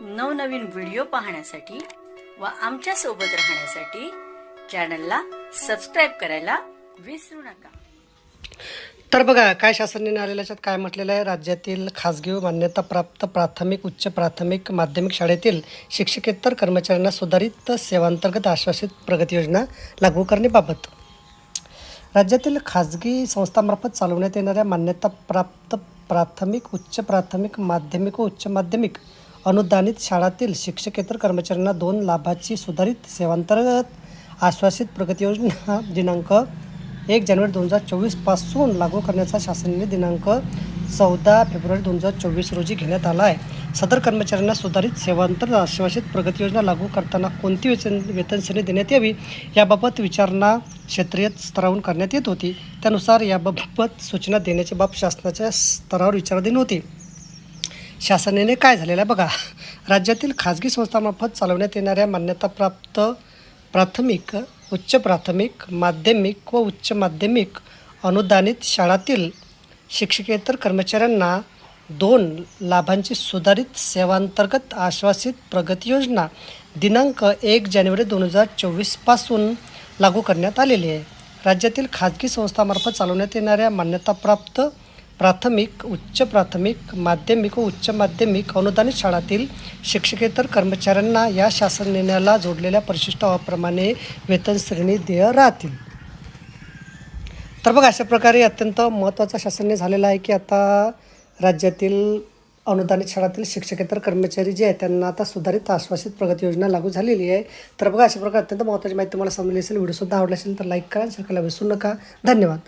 नवनवीन व्हिडिओ पाहण्यासाठी व आमच्यासोबत राहण्यासाठी चॅनलला सबस्क्राईब करायला विसरू नका. तर बघा काय शासन निर्णय याच्यात काय म्हटलेलं आहे? राज्यातील खाजगी व मान्यताप्राप्त प्राथमिक उच्च प्राथमिक माध्यमिक शाळेतील शिक्षकेतर कर्मचाऱ्यांना सुधारित सेवांतर्गत आश्वासित प्रगती योजना लागू करण्याबाबत राज्यातील खाजगी संस्थांमार्फत चालवण्यात येणाऱ्या मान्यताप्राप्त प्राथमिक उच्च प्राथमिक माध्यमिक व उच्च माध्यमिक अनुदानित शाळातील शिक्षकेतर कर्मचाऱ्यांना दोन लाभाची सुधारित सेवांतर्गत आश्वासित प्रगती योजना दिनांक एक जानेवारी दोन हजार चोवीसपासून लागू करण्याचा शासनाने दिनांक चौदा फेब्रुवारी दोन हजार चोवीस रोजी घेण्यात आला आहे. सदर कर्मचाऱ्यांना सुधारित सेवांतर आश्वासित प्रगती योजना लागू करताना कोणती वेतन वेतनश्रेणी देण्यात यावी याबाबत विचारणा क्षेत्रीय स्तरावरून करण्यात येत होती. त्यानुसार याबाबत सूचना देण्याची बाब शासनाच्या स्तरावर विचाराधीन होती. शासनाने काय झालेलं आहे बघा. राज्यातील खाजगी संस्थामार्फत चालवण्यात येणाऱ्या मान्यताप्राप्त प्राथमिक उच्च प्राथमिक माध्यमिक व उच्च माध्यमिक अनुदानित शाळातील शिक्षकेतर कर्मचाऱ्यांना दोन लाभांची सुधारित सेवांतर्गत आश्वासित प्रगती योजना दिनांक एक जानेवारी दोन हजार चोवीसपासून लागू करण्यात आलेली आहे. राज्यातील खाजगी संस्थांमार्फत चालवण्यात येणाऱ्या मान्यताप्राप्त प्राथमिक उच्च प्राथमिक माध्यमिक व उच्च माध्यमिक अनुदानित शाळातील शिक्षकेतर कर्मचाऱ्यांना या शासन निर्णयाला जोडलेल्या परिशिष्टाप्रमाणे वेतन श्रेणी देय राहतील. तर बघा अशा प्रकारे अत्यंत महत्त्वाचा शासन निर्णय झालेला आहे की आता राज्यातील अनुदानित शाळातील शिक्षकेतर कर्मचारी जे आहेत त्यांना आता सुधारित आश्वासित प्रगती योजना लागू झालेली आहे. तर बघा अशा प्रकारे अत्यंत महत्त्वाची माहिती तुम्हाला समजली असेल व्हिडिओसुद्धा आवडला असेल तर लाईक करा शेअर करायला विसरू नका. धन्यवाद.